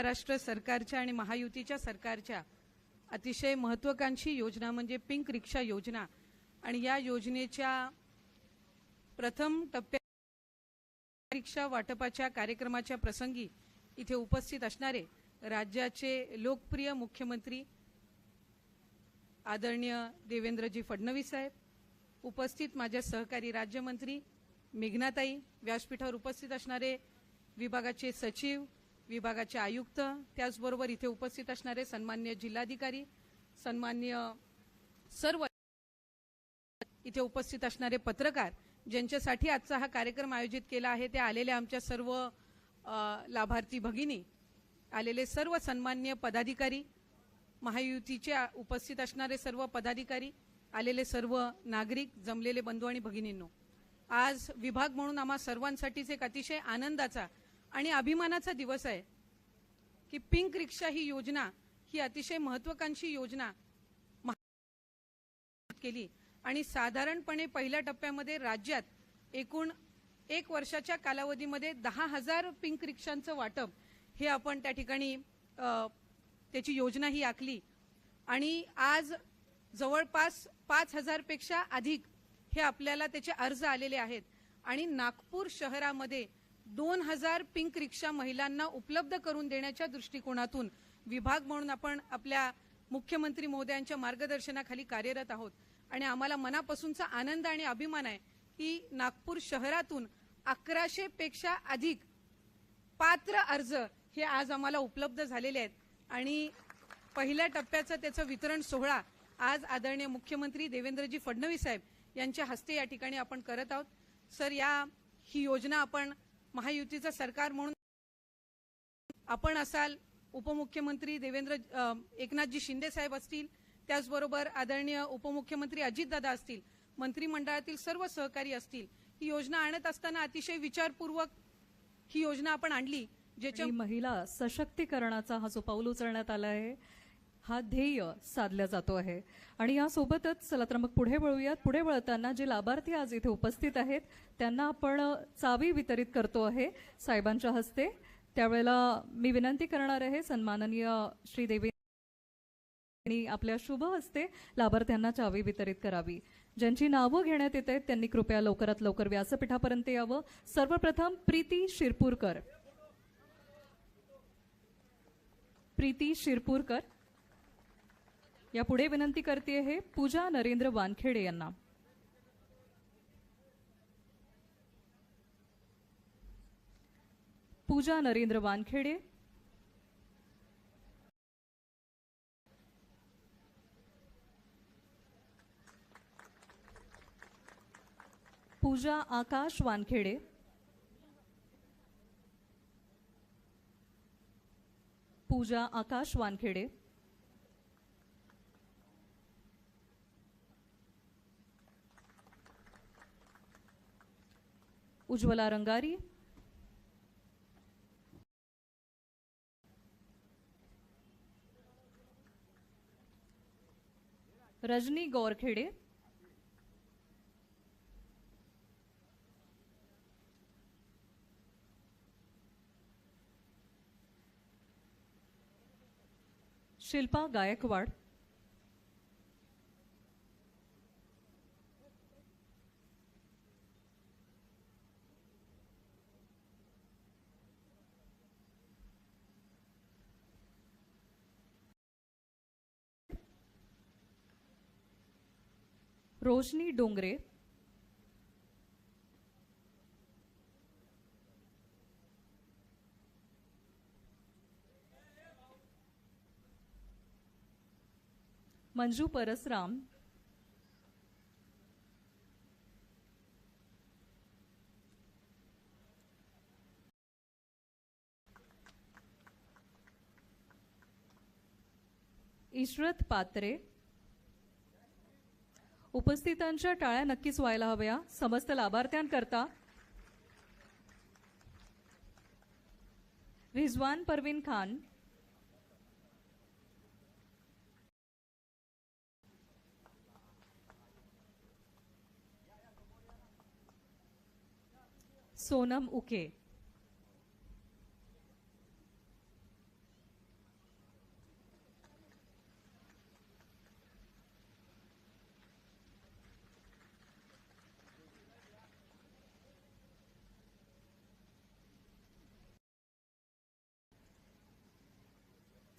महाराष्ट्र सरकारच्या आणि महायुतीच्या सरकारच्या अतिशय महत्वाकांक्षी योजना म्हणजे पिंक रिक्षा योजना. आणि या योजनेच्या प्रथम टप्प्या रिक्षा वाटपाच्या कार्यक्रमाच्या प्रसंगी इथे उपस्थित असणारे राज्याचे लोकप्रिय मुख्यमंत्री आदरणीय देवेंद्रजी फडणवीस साहेब उपस्थित माझ्या सहकारी राज्यमंत्री मेघनाताई व्यासपीठावर उपस्थित असणारे विभागाचे सचिव विभागाचे आयुक्त त्याचबरोबर इथे उपस्थित असणारे सन्मान्य जिल्हाधिकारी सन्मान्य सर्व इथे उपस्थित असणारे पत्रकार ज्यांच्यासाठी आजचा हा कार्यक्रम आयोजित केला आहे ते आलेल्या आमच्या सर्व लाभार्थी भगिनी आलेले सर्व सन्मान्य पदाधिकारी महायुतीचे उपस्थित असणारे सर्व पदाधिकारी आलेले सर्व नागरिक जमलेले बंधू आणि भगिनींनो. आज विभाग म्हणून आम्हा सर्वांसाठीच एक अतिशय आनंदाचा आणि अभिमानाचा दिवस आहे की पिंक रिक्षा ही योजना ही अतिशय महत्वाकांक्षी योजना केली. आणि साधारणपणे पहिल्या टप्प्यामध्ये राज्यात एकूण एक वर्षाच्या कालावधीमध्ये दहा हजार पिंक रिक्षांचं वाटप हे आपण त्या ठिकाणी त्याची योजना ही आखली. आणि आज जवळपास पाच हजारपेक्षा अधिक हे आपल्याला त्याचे अर्ज आलेले आहेत. आणि नागपूर शहरामध्ये दोन हजार पिंक रिक्षा महिलांना उपलब्ध करून देण्याच्या दृष्टिकोनातून विभाग म्हणून आपण आपल्या मुख्यमंत्री महोदयांच्या मार्गदर्शनाखाली कार्यरत आहोत. आणि आम्हाला मनापासूनचा आनंद आणि अभिमान आहे की नागपूर शहरातून अकराशे पेक्षा अधिक पात्र अर्ज हे आज आम्हाला उपलब्ध झालेले आहेत. आणि पहिल्या टप्प्याचं त्याचं वितरण सोहळा आज आदरणीय मुख्यमंत्री देवेंद्रजी फडणवीस साहेब यांच्या हस्ते या ठिकाणी आपण करत आहोत. सर या ही योजना आपण महायुतीचं सरकार म्हणून आपण असाल उपमुख्यमंत्री देवेंद्र एकनाथजी शिंदे साहेब असतील त्याचबरोबर आदरणीय उपमुख्यमंत्री अजितदादा असतील मंत्रिमंडळातील सर्व सहकारी असतील ही योजना आणत असताना अतिशय विचारपूर्वक ही योजना आपण आणली ज्याच्या महिला सशक्तीकरणाचा हा जो पाऊल उचलण्यात आला आहे हा ध्येय साधला जातो आहे. आणि यासोबतच चला तर मग पुढे वळूयात. पुढे वळताना जे लाभार्थी आज इथे उपस्थित आहेत त्यांना आपण चावी वितरित करतो आहे साहेबांच्या हस्ते. त्यावेळेला मी विनंती करणार आहे सन्माननीय श्रीदेवी आणि आपल्या शुभ हस्ते लाभार्थ्यांना चावी वितरित करावी. ज्यांची नावं घेण्यात येत आहेत त्यांनी कृपया लवकरात लवकर व्यासपीठापर्यंत यावं. सर्वप्रथम प्रीती शिरपूरकर. प्रीती शिरपूरकर. यापुढे विनंती करते आहे पूजा नरेंद्र वानखेडे यांना. पूजा नरेंद्र वानखेडे. पूजा आकाश वानखेडे. पूजा आकाश वानखेडे. उज्ज्वला रंगारी। रजनी गौरखेडे। शिल्पा गायकवाड। रोशनी डोंगरे मंजू परसराम इशरत पात्रे उपस्थितांच्या टाळ्या नक्कीच व्हायला हव्या. समस्त लाभार्थ्यांकरता. रिझवान परवीन खान. सोनम उके.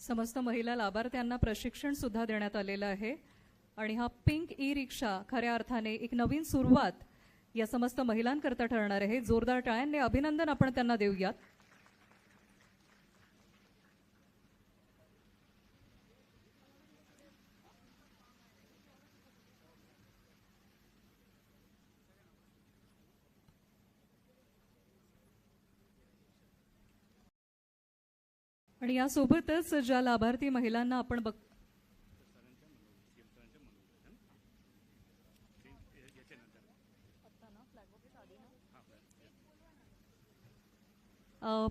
समस्त महिला लाभार्थ्यांना प्रशिक्षण सुद्धा देण्यात आलेलं आहे. आणि हा पिंक ई रिक्षा खऱ्या अर्थाने एक नवीन सुरुवात या समस्त महिलांकरता ठरणार आहे. जोरदार टाळ्यांनी अभिनंदन आपण त्यांना देऊयात. आणि यासोबतच ज्या लाभार्थी महिलांना आपण बघ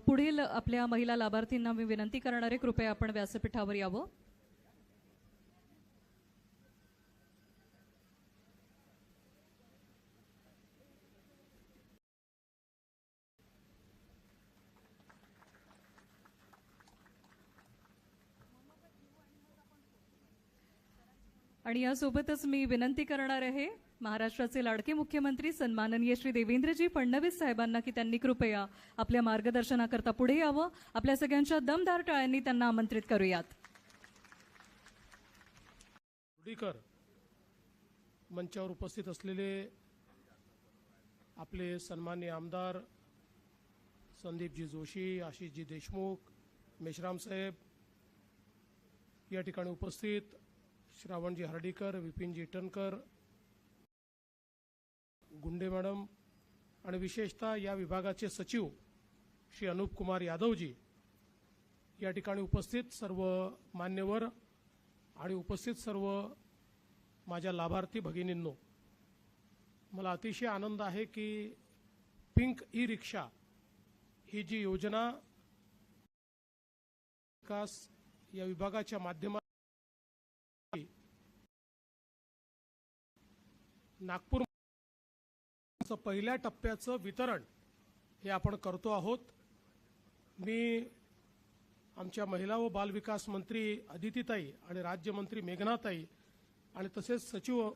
पुढील आपल्या महिला लाभार्थींना मी विनंती करणारे कृपया आपण व्यासपीठावर यावं. आणि यासोबतच मी विनंती करणार आहे महाराष्ट्राचे लाडके मुख्यमंत्री सन्माननीय श्री देवेंद्रजी फडणवीस साहेबांना की त्यांनी कृपया आपल्या मार्गदर्शनाकरता पुढे यावं. आपल्या सगळ्यांच्या दमदार टाळ्यांनी त्यांना आमंत्रित करूयात. रुडीकर मंचावर उपस्थित असलेले आपले सन्मान्य आमदार संदीपजी जोशी आशिषजी देशमुख मेश्राम साहेब या ठिकाणी उपस्थित श्रावणजी हर्डीकर विपिनजी टनकर गुंडे मॅडम आणि विशेषतः या विभागाचे सचिव श्री अनुप कुमार यादवजी या ठिकाणी उपस्थित सर्व मान्यवर आणि उपस्थित सर्व माझ्या लाभार्थी भगिनींनो मला अतिशय आनंद आहे की पिंक ई रिक्षा ही जी योजना विकास या विभागाच्या माध्यमात नागपूर पहिल्या टप्प्याचं वितरण हे आपण करतो आहोत. मी आमच्या महिला व बालविकास मंत्री अदितीताई आणि राज्यमंत्री मेघनाताई आणि तसेच सचिव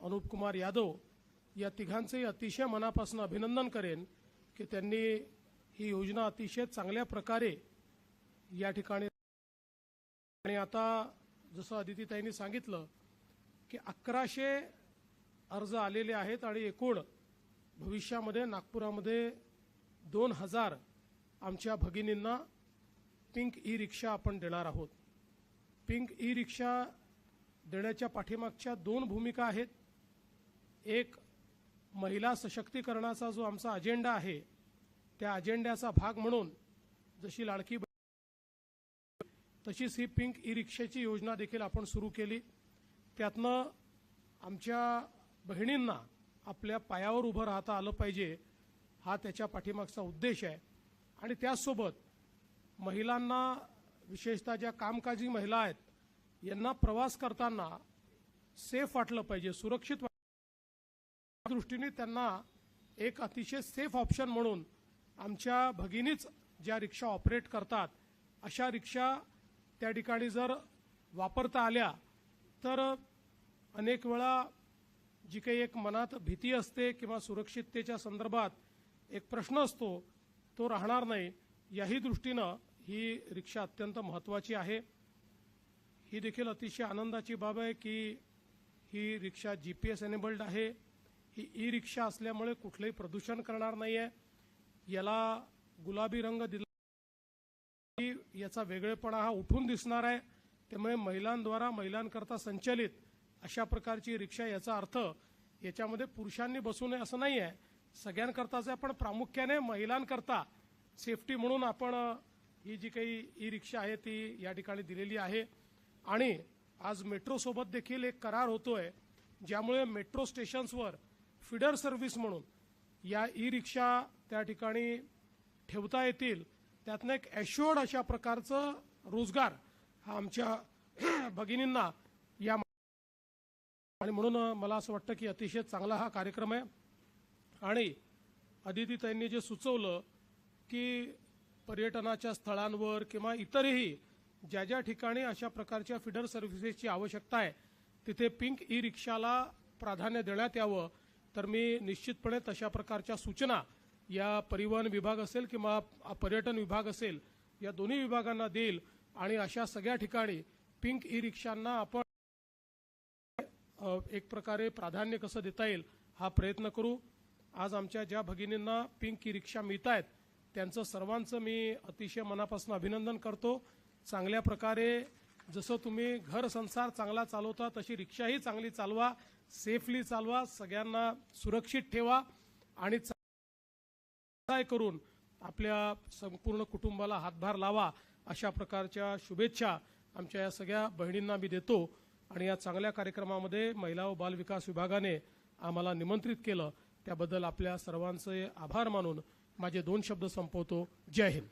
अनुप कुमार यादव या तिघांचेही अतिशय मनापासून अभिनंदन करेन की त्यांनी ही योजना अतिशय चांगल्या प्रकारे या ठिकाणी आणि आता जसं अदितीताईंनी सांगितलं की अकराशे अर्ज आलेले आहेत आणि एकूण भविष्यामध्ये नागपुरामध्ये दोन हजार आमच्या भगिनींना पिंक ई रिक्षा आपण देणार आहोत. पिंक ई रिक्षा देण्याच्या पाठीमागच्या दोन भूमिका आहेत. एक महिला सशक्तीकरणाचा जो आमचा अजेंडा आहे त्या अजेंड्याचा भाग म्हणून जशी लाडकी तशीच ही पिंक ई रिक्षाची योजना देखील आपण सुरू केली. त्यातनं आमच्या बहिणींना आपल्या पायावर उभं राहता आलं पाहिजे हा त्याच्या पाठीमागचा उद्देश आहे. आणि त्याचसोबत महिलांना विशेषतः ज्या कामकाजी महिला आहेत यांना प्रवास करताना सेफ वाटलं पाहिजे सुरक्षित त्या दृष्टीने त्यांना एक अतिशय सेफ ऑप्शन म्हणून आमच्या भगिनीच ज्या रिक्षा ऑपरेट करतात अशा रिक्षा त्या ठिकाणी जर वापरता आल्या तर अनेक वेळा जी काही एक मनात भीती असते किंवा सुरक्षिततेच्या संदर्भात एक प्रश्न असतो तो राहणार नाही. याही दृष्टीनं ही रिक्षा अत्यंत महत्त्वाची आहे. ही देखील अतिशय आनंदाची बाब आहे की ही रिक्षा जी पी एस एनेबल्ड आहे. ही ई रिक्षा असल्यामुळे कुठलंही प्रदूषण करणार नाही आहे याला गुलाबी रंग दिला की याचा वेगळेपणा हा उठून दिसणार आहे. त्यामुळे महिलांद्वारा महिलांकरता संचलित अशा प्रकारची रिक्षा याचा अर्थ याच्यामध्ये पुरुषांनी बसू नये असं नाही आहे सगळ्यांकरताच आहे पण प्रामुख्याने महिलांकरता सेफ्टी म्हणून आपण ही जी काही ई रिक्षा आहे ती या ठिकाणी दिलेली आहे. आणि आज मेट्रोसोबत देखील एक करार होतोय ज्यामुळे मेट्रो स्टेशन्सवर फिडर सर्व्हिस म्हणून या ई रिक्षा त्या ठिकाणी ठेवता येतील. त्यातनं एक ॲश्युअर्ड अशा प्रकारचं रोजगार हा आमच्या भगिनींना आणि म्हणून मला असं वाटतं की अतिशय चांगला हा कार्यक्रम आहे. आणि अदितीताईंनी जे सुचवलं की पर्यटनाच्या स्थळांवर किंवा इतरही ज्या ज्या ठिकाणी अशा प्रकारच्या फिडर सर्व्हिसेसची आवश्यकता आहे तिथे पिंक ई रिक्षाला प्राधान्य देण्यात यावं. तर मी निश्चितपणे तशा प्रकारच्या सूचना या परिवहन विभाग असेल किंवा पर्यटन विभाग असेल या दोन्ही विभागांना देईल. आणि अशा सगळ्या ठिकाणी पिंक ई रिक्षांना आपण एक प्रकारे प्राधान्य कसं देता येईल हा प्रयत्न करू. आज आमच्या ज्या भगिनींना पिंक की रिक्षा मिळत आहेत त्यांचं सर्वांचं मी अतिशय मनापासून अभिनंदन करतो. चांगल्या प्रकारे जसं तुम्ही घर संसार चांगला चालवता तशी रिक्षाही चांगली चालवा सेफली चालवा सगळ्यांना सुरक्षित ठेवा आणि काय करून आपल्या संपूर्ण कुटुंबाला हातभार लावा अशा प्रकारच्या शुभेच्छा आमच्या या सगळ्या बहिणींना मी देतो. आणि या चांगल्या कार्यक्रमामध्ये महिला व बाल विकास विभागाने आम्हाला निमंत्रित केलं. त्याबद्दल आपल्या सर्वांचे आभार मानून माझे दोन शब्द संपवतो. जय हिंद.